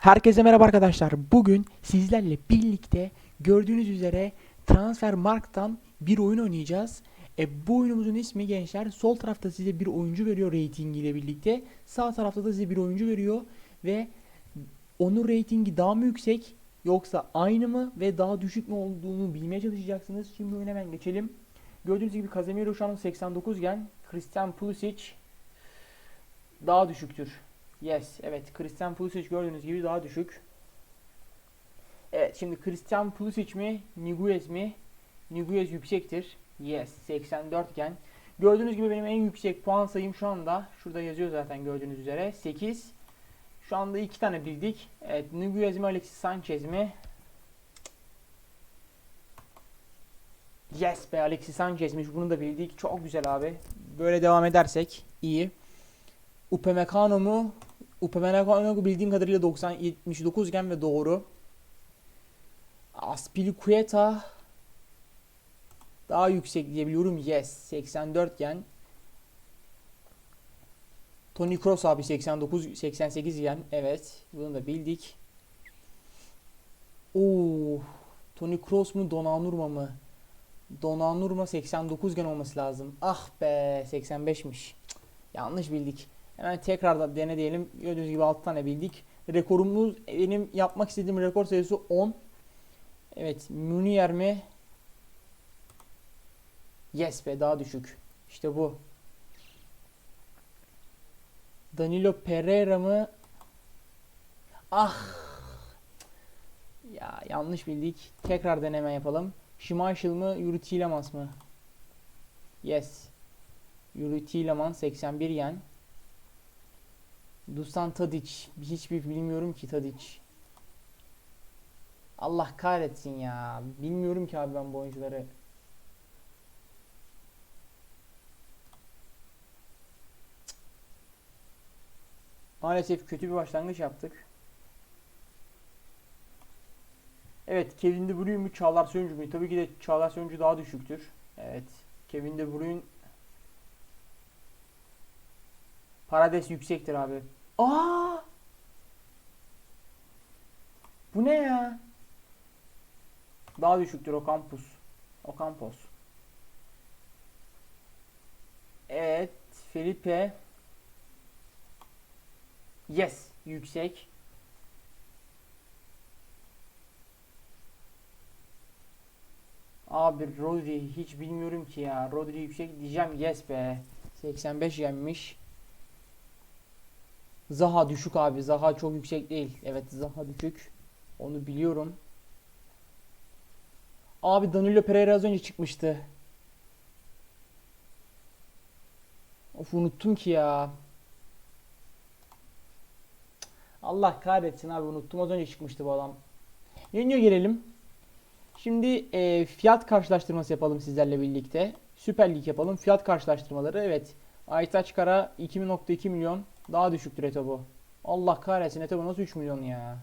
Herkese merhaba arkadaşlar. Bugün sizlerle birlikte gördüğünüz üzere Transfermarkt'tan bir oyun oynayacağız. E, bu oyunumuzun ismi gençler sol tarafta size bir oyuncu veriyor ratingi ile birlikte. Sağ tarafta da size bir oyuncu veriyor ve onun ratingi daha mı yüksek yoksa aynı mı ve daha düşük mü olduğunu bilmeye çalışacaksınız. Şimdi oyuna hemen geçelim. Gördüğünüz gibi Casemiro şu an 89 gen. Christian Pulisic daha düşüktür. Yes, evet. Christian Pulisic gördüğünüz gibi daha düşük. Evet, şimdi Christian Pulisic mi, Niguez mi? Niguez yüksektir. Yes, 84 iken. Gördüğünüz gibi benim en yüksek puan sayım şu anda. Şurada yazıyor zaten gördüğünüz üzere. 8. Şu anda iki tane bildik. Evet, Niguez mi, Alexis Sanchez mi? Yes be, Alexis Sanchez'miş. Bunu da bildik. Çok güzel abi. Böyle devam edersek iyi. Upamecano mu? Upamecano bildiğim kadarıyla 90 79 iken ve doğru. Aspilicueta daha yüksek diyebiliyorum. Yes. 84 iken. Toni Kroos abi 89 88 iken. Evet. Bunu da bildik. Oo. Toni Kroos mu Donnarumma mı? Donnarumma 89 gen olması lazım. Ah be 85'miş. Cık, Yanlış bildik. Hemen tekrardan dene diyelim. Gördüğünüz gibi 6 tane bildik. Rekorumuz benim yapmak istediğim rekor sayısı 10. Evet, Munier mi? Yes be daha düşük. İşte bu. Danilo Pereira mı? Ah. Ya yanlış bildik. Tekrar deneme yapalım. Schmeichel mı? Yuri Tielemans mı? Yes. Yuri Tielemans 81 yen. Dusan Tadic. Hiçbir bilmiyorum ki Tadic. Allah kahretsin ya. Bilmiyorum ki abi ben bu oyuncuları. Maalesef kötü bir başlangıç yaptık. Evet, Kevin De Bruyne mu Çağlar Söyüncü mü? Tabii ki de Çağlar Söyüncü daha düşüktür. Evet. Kevin De Bruyne Parades yüksektir abi. Aa! Bu ne ya? Daha düşüktür o kampus. O kampus. Evet, Felipe. Yes, yüksek. Abi Rodri hiç bilmiyorum ki ya. Rodri yüksek diyeceğim. Yes be. 85 yenmiş. Zaha düşük abi. Zaha çok yüksek değil. Evet Zaha düşük. Onu biliyorum. Abi Danilo Pereira az önce çıkmıştı. Of unuttum ki ya. Allah kahretsin abi unuttum az önce çıkmıştı bu adam. Yeniyor gelelim. Şimdi e, fiyat karşılaştırması yapalım sizlerle birlikte. Süper Lig yapalım. Fiyat karşılaştırmaları. Evet. Aytaç Kara 2.2 milyon. Daha düşüktür Etobo. Allah kahretsin Etobo nasıl 3 milyon ya.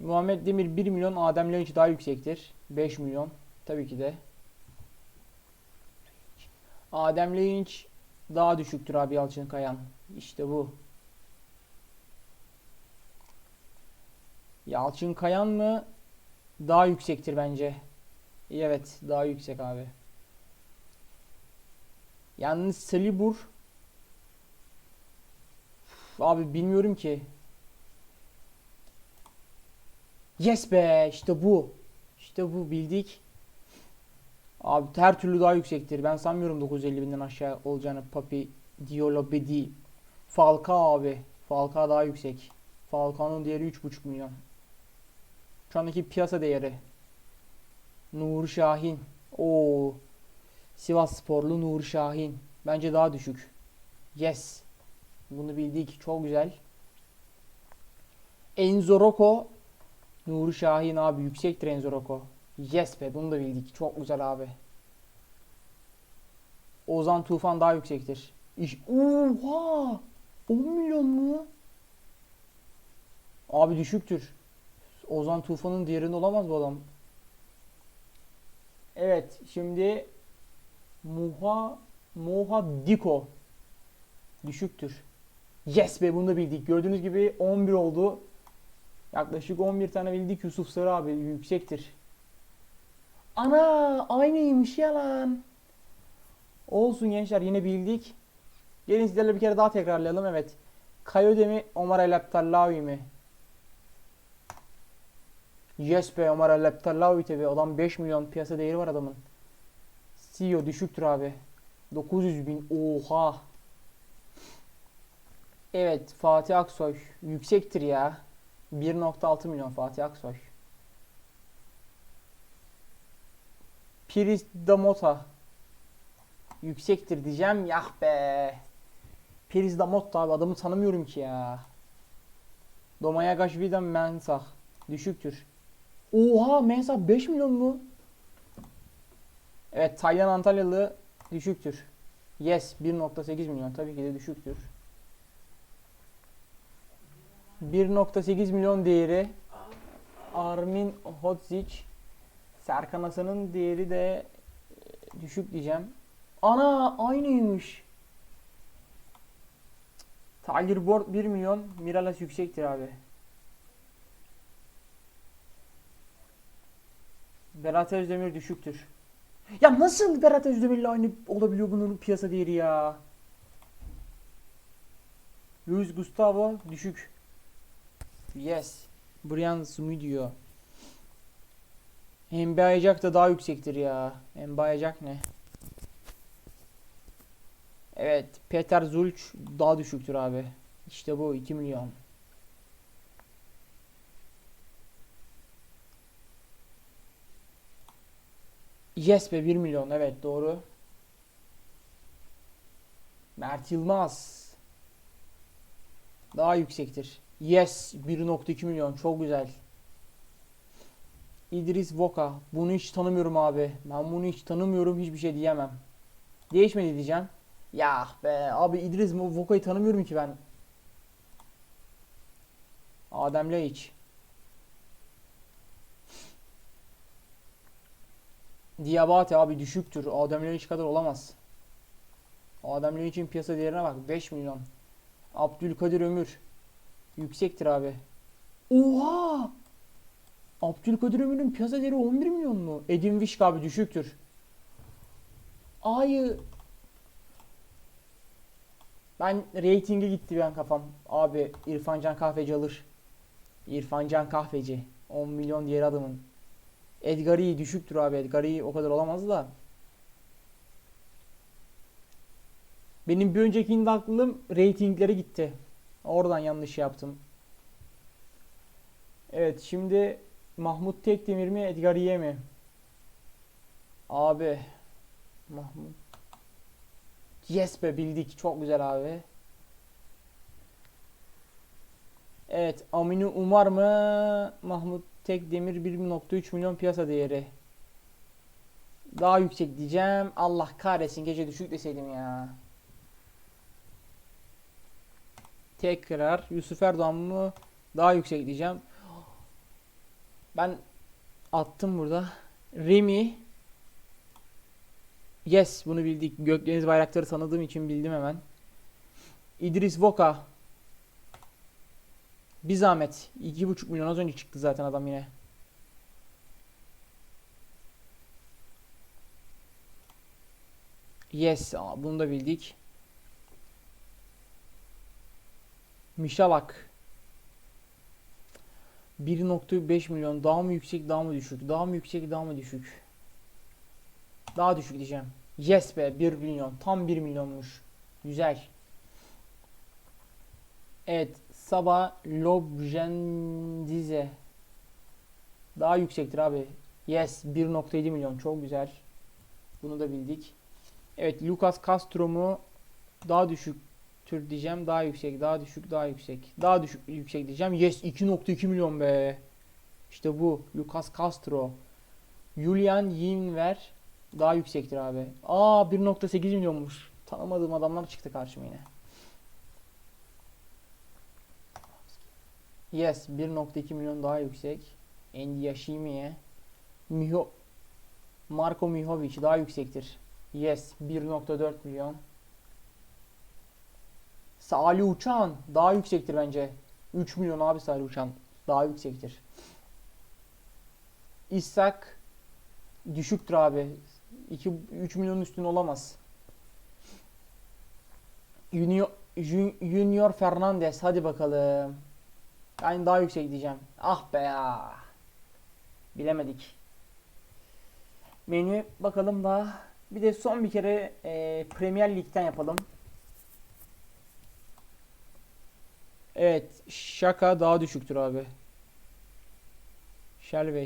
Muhammed Demir 1 milyon. Adem Lynch daha yüksektir. 5 milyon. Tabii ki de. Adem Lynch daha düşüktür abi Yalçın Kayan. İşte bu. Yalçın Kayan mı? Daha yüksektir bence. Evet, daha yüksek abi. Yalnız Salibur Abi bilmiyorum ki. Yes be, işte bu. İşte bu bildik. Abi her türlü daha yüksektir. Ben sanmıyorum 950 binden aşağı olacağını. Papi Diolobedi. Falcao abi. Falcao daha yüksek. Falcao'nun değeri 3.5 milyon. Şu andaki piyasa değeri. Nur Şahin. Oo. Sivas Sporlu Nur Şahin. Bence daha düşük. Yes. Bunu bildik. Çok güzel. Enzo Rocco. Nur Şahin abi yüksektir Enzo Rocco. Yes be bunu da bildik. Çok güzel abi. Ozan Tufan daha yüksektir. İş Oha! 10 milyon mu? Abi düşüktür. Ozan Tufan'ın diğerinde olamaz bu adam. Evet, şimdi Muha Moha Diko düşüktür. Yes be bunu da bildik. Gördüğünüz gibi 11 oldu. Yaklaşık 11 tane bildik. Yusuf Sarı abi yüksektir. Ana aynıymış yalan. Olsun gençler yine bildik. Gelin sizlerle bir kere daha tekrarlayalım. Evet. Kayode mi Omar El Abdallawi mi? Yes be Omar El Abdallawi tabi. Adam 5 milyon piyasa değeri var adamın. CEO düşüktür abi. 900 bin. Oha. Evet Fatih Aksoy. Yüksektir ya. 1.6 milyon Fatih Aksoy. Piris Damota. Yüksektir diyeceğim. Yah be. Piris Damota abi adamı tanımıyorum ki ya. Domaya Gashvida Mensah. Düşüktür. Oha Mensah 5 milyon mu? Evet Taylan Antalyalı düşüktür. Yes 1.8 milyon tabii ki de düşüktür. 1.8 milyon değeri Armin Hodzic Serkan Hasan'ın değeri de e, düşük diyeceğim. Ana aynıymış. Tiger Board 1 milyon Miralas yüksektir abi. Berat Özdemir düşüktür. Ya nasıl Berat Özdemir'le aynı olabiliyor bunun piyasa değeri ya? Luis Gustavo düşük. Yes. Brian Smudio. Embayacak da daha yüksektir ya. Embayacak ne? Evet. Peter Zulç daha düşüktür abi. İşte bu 2 milyon. Yes be 1 milyon. Evet doğru. Mert Yılmaz. Daha yüksektir. Yes 1.2 milyon. Çok güzel. İdris Voka. Bunu hiç tanımıyorum abi. Ben bunu hiç tanımıyorum. Hiçbir şey diyemem. Değişmedi diyeceğim. Ya be abi İdris Voka'yı tanımıyorum ki ben. Adem Laiç. Diabate abi düşüktür. Adem Laiç kadar olamaz. Adem Laiç'in piyasa değerine bak. 5 milyon. Abdülkadir Ömür. Yüksektir abi. Oha! Abdülkadir Ömür'ün piyasa değeri 11 milyon mu? Edin Vişk abi düşüktür. Ayı. Ben reytinge gitti ben kafam. Abi İrfancan Kahveci alır. İrfancan Kahveci. 10 milyon diğer adamın. Edgar iyi düşüktür abi. Edgar iyi o kadar olamaz da. Benim bir öncekinde aklım reytinglere gitti. Oradan yanlış yaptım. Evet şimdi Mahmut Tekdemir mi Edgar Yiye mi? Abi Mahmut Yes be bildik. Çok güzel abi. Evet Aminu Umar mı? Mahmut Tekdemir 1.3 milyon piyasa değeri. Daha yüksek diyeceğim. Allah kahretsin gece düşük deseydim ya. Tekrar Yusuf Erdoğan mı? Daha yüksek diyeceğim. Ben attım burada. Remy. Yes bunu bildik. Gökdeniz bayrakları tanıdığım için bildim hemen. İdris Voka. Bir zahmet. 2,5 milyon az önce çıktı zaten adam yine. Yes bunu da bildik. Mişalak. 1.5 milyon daha mı yüksek daha mı düşük? Daha mı yüksek daha mı düşük? Daha düşük diyeceğim. Yes be 1 milyon. Tam 1 milyonmuş. Güzel. Evet. Sabah Lobjendize. Daha yüksektir abi. Yes 1.7 milyon. Çok güzel. Bunu da bildik. Evet Lucas Castro mu? Daha düşük tür diyeceğim. Daha yüksek, daha düşük, daha yüksek. Daha düşük, yüksek diyeceğim. Yes 2.2 milyon be. İşte bu. Lucas Castro. Julian Yinver daha yüksektir abi. Aa 1.8 milyonmuş. Tanımadığım adamlar çıktı karşıma yine. Yes 1.2 milyon daha yüksek. Endi Yashimiye. Miho Marko Mihovic daha yüksektir. Yes 1.4 milyon. Salih Uçan daha yüksektir bence. 3 milyon abi Salih Uçan daha yüksektir. İshak düşüktür abi. 2 3 milyonun üstünde olamaz. Junior, Jun- Junior Fernandez hadi bakalım. Ben daha yüksek diyeceğim. Ah be ya. Bilemedik. Menü bakalım daha. Bir de son bir kere e, Premier Lig'den yapalım. Evet, Şaka daha düşüktür abi. Shelby.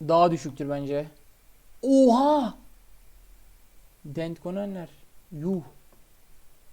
Daha düşüktür bence. Oha! Dent Konanler. Yuh.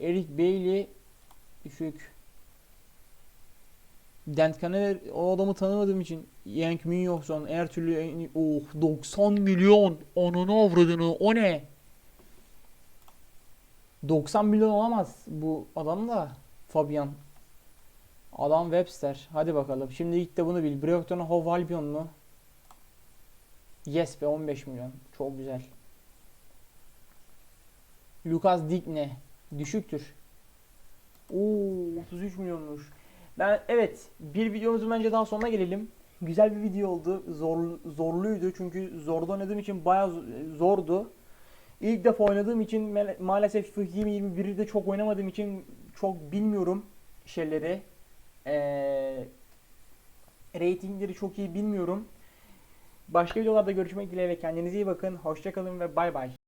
Eric Bailey düşük. Dent Konanler o adamı tanımadığım için Yank Min yoksan her türlü oh 90 milyon ananı avradını o ne? 90 milyon olamaz bu adam da Fabian. Adam Webster. Hadi bakalım. Şimdi ilk de bunu bil. Brighton Hove Albion mu? Yes be 15 milyon. Çok güzel. Lucas Digne. Düşüktür. Oo 33 milyonmuş. Ben evet bir videomuzun bence daha sonuna gelelim. Güzel bir video oldu. Zor, zorluydu çünkü zorda oynadığım için bayağı zordu. İlk defa oynadığım için maalesef FIFA 2021'i de çok oynamadığım için çok bilmiyorum şeyleri. Ee, ratingleri çok iyi bilmiyorum. Başka videolarda görüşmek dileğiyle kendinize iyi bakın. Hoşçakalın ve bay bay.